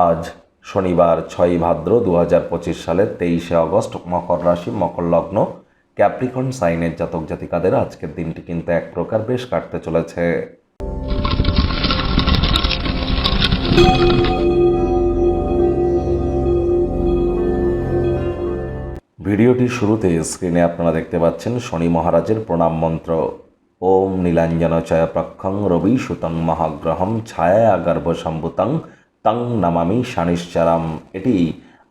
আজ শনিবার ছয়ই ভাদ্র দু হাজার পঁচিশ সালের তেইশে আগস্ট মকর রাশি, মকর লগ্ন, ক্যাপ্রিকন সাইনের জাতক জাতিকাদের আজকের দিনটি কিন্তু এক প্রকার বেশ কাটতে চলেছে। ভিডিওটির শুরুতে স্ক্রিনে আপনারা দেখতে পাচ্ছেন শনি মহারাজের প্রণাম মন্ত্র। ওম নীলাঞ্জন চয় প্রক্ষং রবি সুতং মহাগ্রহম ছায়া গর্ভ সম্ভুতং তং নামামি শানিশ্চারাম। এটি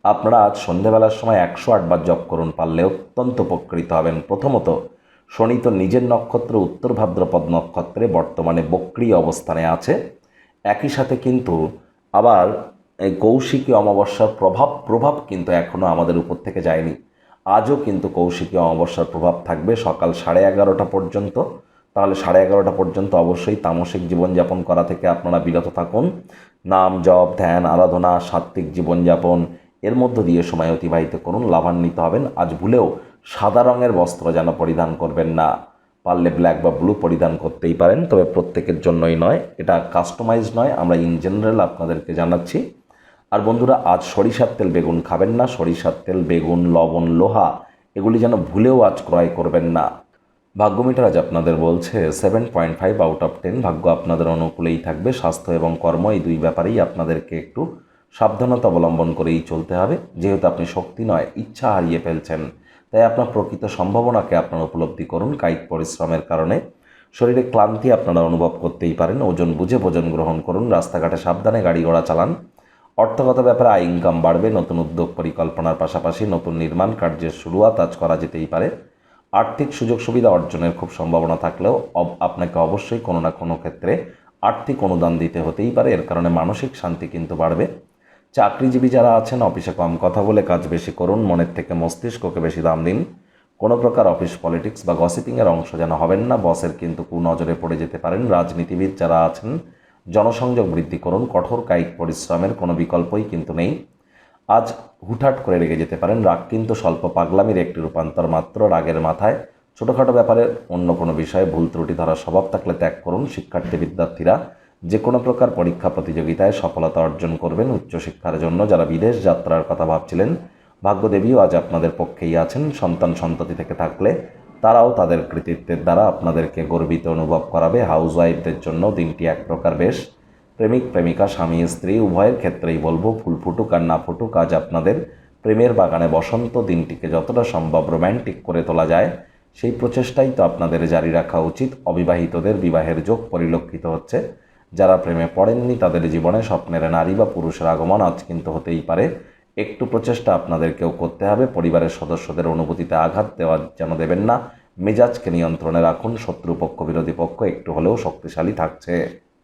আপনারা আজ সন্ধেবেলার সময় একশো আটবার জপ করুন, পারলে অত্যন্ত উপকৃত হবেন। প্রথমত, শনি তো নিজের নক্ষত্র উত্তর ভাদ্রপদ নক্ষত্রে বর্তমানে বক্রিয় অবস্থানে আছে। একই সাথে কিন্তু আবার এই কৌশিকী অমাবস্যার প্রভাব প্রভাব কিন্তু এখনও আমাদের উপর থেকে যায়নি। আজও কিন্তু কৌশিকী অমাবস্যার প্রভাব থাকবে সকাল সাড়ে এগারোটা পর্যন্ত। তাহলে সাড়ে এগারোটা পর্যন্ত অবশ্যই তামসিক জীবনযাপন করা থেকে আপনারা বিরত থাকুন। নাম, জপ, ধ্যান, আরাধনা, সাত্ত্বিক জীবনযাপন, এর মধ্য দিয়ে সময় অতিবাহিত করুন, লাভান্বিত হবেন। আজ ভুলেও সাদা রঙের বস্ত্র যেন পরিধান করবেন না। পারলে ব্ল্যাক বা ব্লু পরিধান করতেই পারেন, তবে প্রত্যেকের জন্যই নয়। এটা কাস্টমাইজ নয়, আমরা ইন জেনারেল আপনাদেরকে জানাচ্ছি। আর বন্ধুরা, আজ সরিষার তেল বেগুন খাবেন না। সরিষার তেল, বেগুন, লবণ, লোহা, এগুলি যেন ভুলেও আজ ক্রয় করবেন না। ভাগ্যমিটার আজ আপনাদের বলছে seven point five out of ten ভাগ্য আপনাদের অনুকূলেই থাকবে, স্বাস্থ্য এবং কর্ম এই দুই ব্যাপারেই আপনাদেরকে একটু সাবধানতা অবলম্বন করেই চলতে হবে। যেহেতু আপনি শক্তি নয়, ইচ্ছা হারিয়ে ফেলছেন, তাই আপনার প্রকৃত সম্ভাবনাকে আপনারা উপলব্ধি করুন। কায়িক পরিশ্রমের কারণে শরীরে ক্লান্তি আপনারা অনুভব করতেই পারেন। ওজন বুঝে ভোজন গ্রহণ করুন, রাস্তাঘাটে সাবধানে গাড়ি ঘোড়া চালান। অর্থগত ব্যাপারে আয় ইনকাম বাড়বে, নতুন উদ্যোগ পরিকল্পনার পাশাপাশি নতুন নির্মাণ কার্যের শুরুয়াত আজ করা যেতেই পারে। আর্থিক সুযোগ সুবিধা অর্জনের খুব সম্ভাবনা থাকলেও আপনাকে অবশ্যই কোনো না কোনো ক্ষেত্রে আর্থিক অনুদান দিতে হতেই পারে। এর কারণে মানসিক শান্তি কিন্তু বাড়বে। চাকরিজীবী যারা আছেন, অফিসে কম কথা বলে কাজ বেশি করুন, মনের থেকে মস্তিষ্ককে বেশি দাম দিন। কোনো প্রকার অফিস পলিটিক্স বা গসিপিংয়ের অংশ যেন হবেন না। বসের কিন্তু কুনজরে পড়ে যেতে পারেন। রাজনীতিবিদ যারা আছেন, জনসংযোগ বৃদ্ধি করুন। কঠোর কায়িক পরিশ্রমের কোনো বিকল্পই কিন্তু নেই। আজ হুটহাট করে রেগে যেতে পারেন রাগ কিন্তু স্বল্প পাগলামির একটি রূপান্তর মাত্র রাগের মাথায়। ছোটোখাটো ব্যাপারে অন্য কোনো বিষয়ে ভুল ত্রুটি ধরার স্বভাব থাকলে ত্যাগ করুন। শিক্ষার্থী বিদ্যার্থীরা যে কোনো প্রকার পরীক্ষা প্রতিযোগিতায় সফলতা অর্জন করবেন উচ্চশিক্ষার জন্য। যারা বিদেশ যাত্রার কথা ভাবছিলেন, ভাগ্যদেবীও আজ আপনাদের পক্ষেই আছেন। সন্তান সন্ততি থেকে থাকলে তারাও তাদের কৃতিত্বের দ্বারা আপনাদেরকে গর্বিত অনুভব করাবে। হাউস ওয়াইফদের জন্য দিনটি এক প্রকার বেশ। প্রেমিক, প্রেমিকা, স্বামী, স্ত্রী, উভয়ের ক্ষেত্রেই বলব, ফুল ফুটুক আর না ফুটুক, আজ আপনাদের প্রেমের বাগানে বসন্ত দিনটিকে যতটা সম্ভব রোম্যান্টিক করে তোলা যায়, সেই প্রচেষ্টাই তো আপনাদের জারি রাখা উচিত। অবিবাহিতদের বিবাহের যোগ পরিলক্ষিত হচ্ছে। যারা প্রেমে পড়েননি, তাদের জীবনে স্বপ্নের নারী বা পুরুষের আগমন আজ কিন্তু হতেই পারে। একটু প্রচেষ্টা আপনাদেরকেও করতে হবে। পরিবারের সদস্যদের অনুভূতিতে আঘাত দেওয়া যেন দেবেন না। মেজাজকে নিয়ন্ত্রণে রাখুন। শত্রুপক্ষ, বিরোধী পক্ষ একটু হলেও শক্তিশালী থাকছে।